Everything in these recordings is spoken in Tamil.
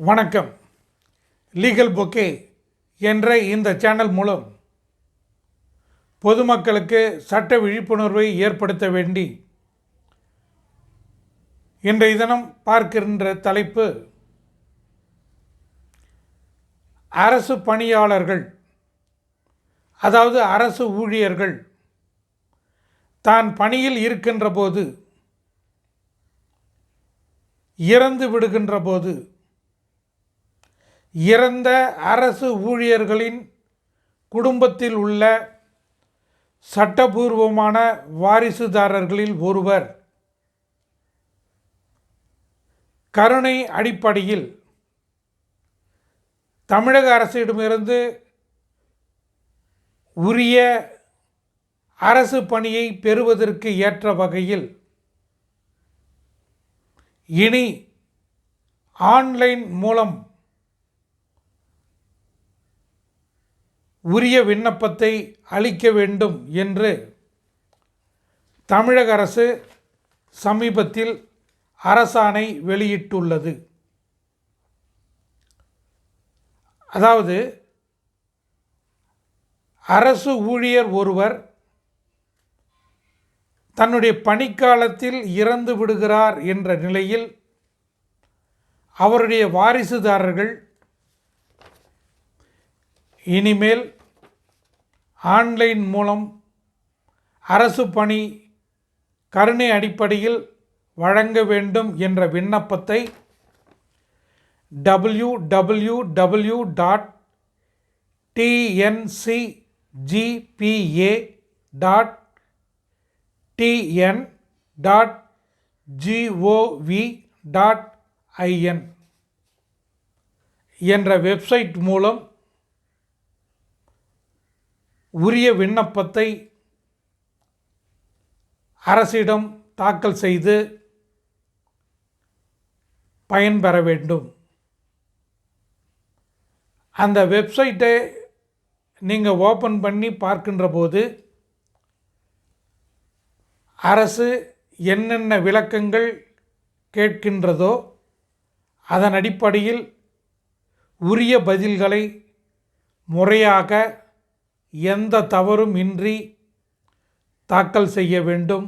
வணக்கம். லீகல் பொக்கே என்ற இந்த சேனல் மூலம் பொதுமக்களுக்கு சட்ட விழிப்புணர்வை ஏற்படுத்த வேண்டி இன்றைய தினம் பார்க்கின்ற தலைப்பு அரசு பணியாளர்கள் அதாவது அரசு ஊழியர்கள் தான் பணியில் இருக்கின்ற போது இறந்து விடுகின்ற போது இறந்த அரசு ஊழியர்களின் குடும்பத்தில் உள்ள சட்டபூர்வமான வாரிசுதாரர்களில் ஒருவர் கருணை அடிப்படையில் தமிழக அரசிடமிருந்து உரிய அரசு பணியை பெறுவதற்கு ஏற்ற வகையில் இனி ஆன்லைன் மூலம் உரிய விண்ணப்பத்தை அளிக்க வேண்டும் என்று தமிழக அரசு சமீபத்தில் அரசாணை வெளியிட்டுள்ளது. அதாவது அரசு ஊழியர் ஒருவர் தன்னுடைய பணிக்காலத்தில் இறந்து விடுகிறார் என்ற நிலையில் அவருடைய வாரிசுதாரர்கள் இனிமேல் ஆன்லைன் மூலம் அரசு பணி கருணை அடிப்படையில் வழங்க வேண்டும் என்ற விண்ணப்பத்தை W W W dot TNCGPA dot TN dot GOV dot IN என்ற வெப்சைட் மூலம் உரிய விண்ணப்பத்தை அரசிடம் தாக்கல் செய்து பயன்பெற வேண்டும். அந்த வெப்சைட்டை நீங்கள் ஓப்பன் பண்ணி பார்க்கின்ற போது அரசு என்னென்ன விளக்கங்கள் கேட்கின்றதோ அதன் அடிப்படையில் உரிய பதில்களை முறையாக எந்த தவறும் இன்றி தாக்கல் செய்ய வேண்டும்.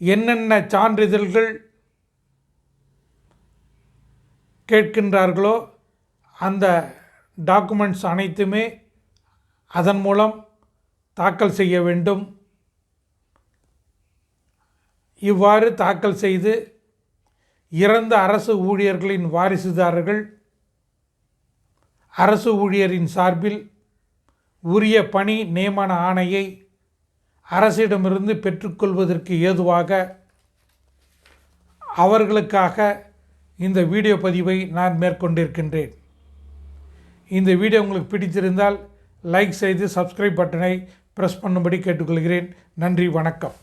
என்னென்ன சான்றிதழ்கள் கேட்கின்றார்களோ அந்த டாக்குமெண்ட்ஸ் அனைத்துமே அதன் மூலம் தாக்கல் செய்ய வேண்டும். இவ்வாறு தாக்கல் செய்து இறந்த அரசு ஊழியர்களின் வாரிசுதாரர்கள் அரசு ஊழியரின் சார்பில் உரிய பணி நியமன ஆணையை அரசிடமிருந்து பெற்றுக்கொள்வதற்கு ஏதுவாக அவர்களுக்காக இந்த வீடியோ பதிவை நான் மேற்கொண்டிருக்கின்றேன். இந்த வீடியோ உங்களுக்கு பிடித்திருந்தால் லைக் செய்து சப்ஸ்கிரைப் பட்டனை ப்ரெஸ் பண்ணும்படி கேட்டுக்கொள்கிறேன். நன்றி வணக்கம்.